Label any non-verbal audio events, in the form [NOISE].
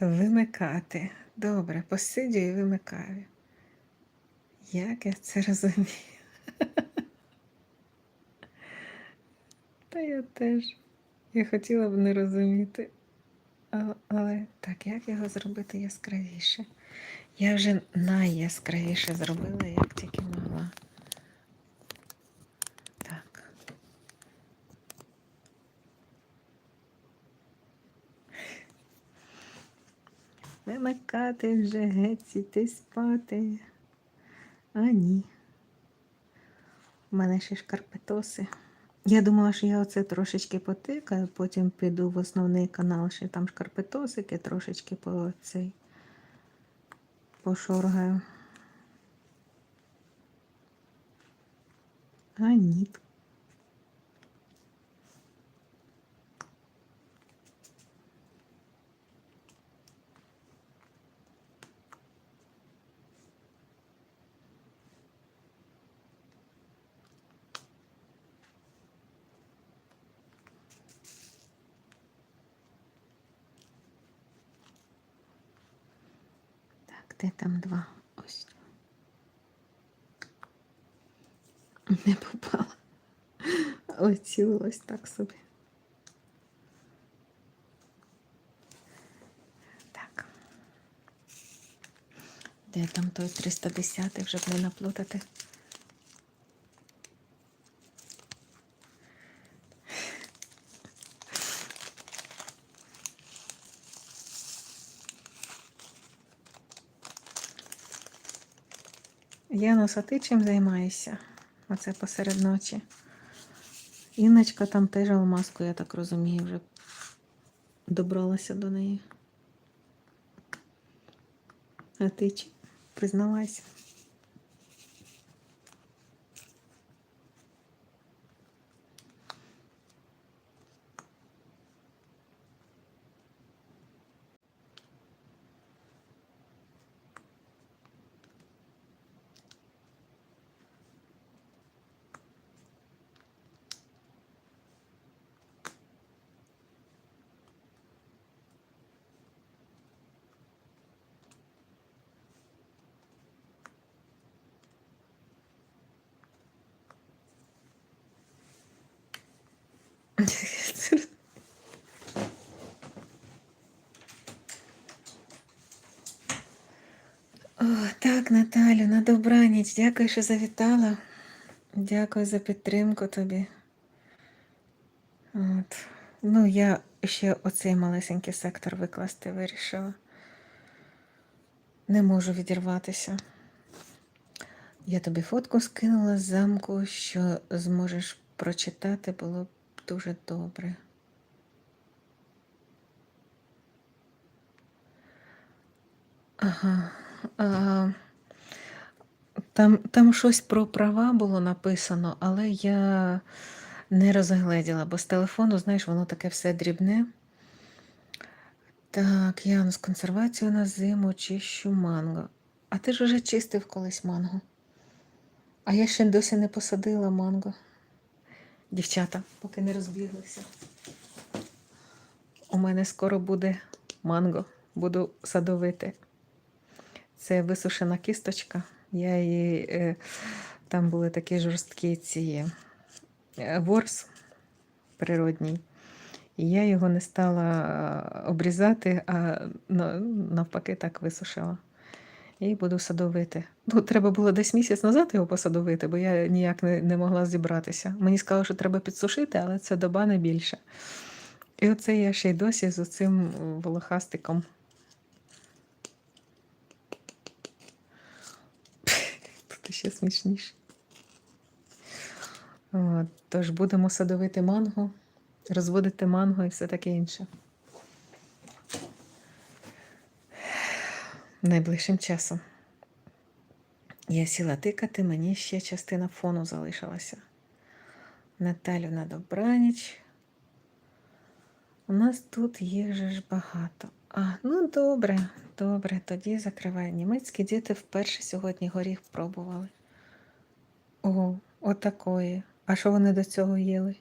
Вимикати. Добре, посидю і вимикаю. Як я це розумію? [LAUGHS] Та я теж. Я хотіла б не розуміти. Але так, як його зробити яскравіше? Я вже найяскравіше зробила, як тільки могла. Так. Вимикати вже геть іти спати. А ні. У мене ще шкарпетоси. Я думала, що я оце трошечки потикаю, потім піду в основний канал, ще там шкарпетосики трошечки по цей пошоргаю. А ні. Так, де там два? Ось. Не попала. Оцілилось так собі. Так. Де там той 310 вже б не наплутати? Янус, а ти чим займаєшся? Оце посеред ночі. Інночка там теж алмазку, я так розумію, вже добралася до неї. А ти чи? Признавайся. О, так, Наталю, на добраніч. Дякую, що завітала. Дякую за підтримку тобі. От. Ну, я ще оцей малесенький сектор викласти вирішила. Не можу відірватися. Я тобі фотку скинула з замку, що зможеш прочитати, було б дуже добре. Ага. Там, там щось про права було написано, але я не розгледіла, бо з телефону, знаєш, воно таке все дрібне. Так, Яну, з консервацією на зиму чищу манго. А ти ж вже чистив колись манго. А я ще досі не посадила манго. Дівчата, поки не розбіглися. У мене скоро буде манго, буду садовити. Це висушена кісточка. Я її, е, там були такі жорсткі ці е, ворс природній. І я його не стала е, обрізати, а навпаки так висушила. І буду садовити. Ну, треба було десь місяць назад його посадовити, бо я ніяк не, не могла зібратися. Мені сказали, що треба підсушити, але це доба не більше. І оце я ще й досі з оцим волохастиком. Тут ще смішніше. Тож будемо садовити манго, розводити манго і все таке інше. Найближчим часом. Я сіла тикати, мені ще частина фону залишилася. Наталю на добраніч. У нас тут їх же ж багато. А, ну добре, добре, тоді закривай. Німецькі діти вперше сьогодні горіх пробували. О, отакої. А що вони до цього їли?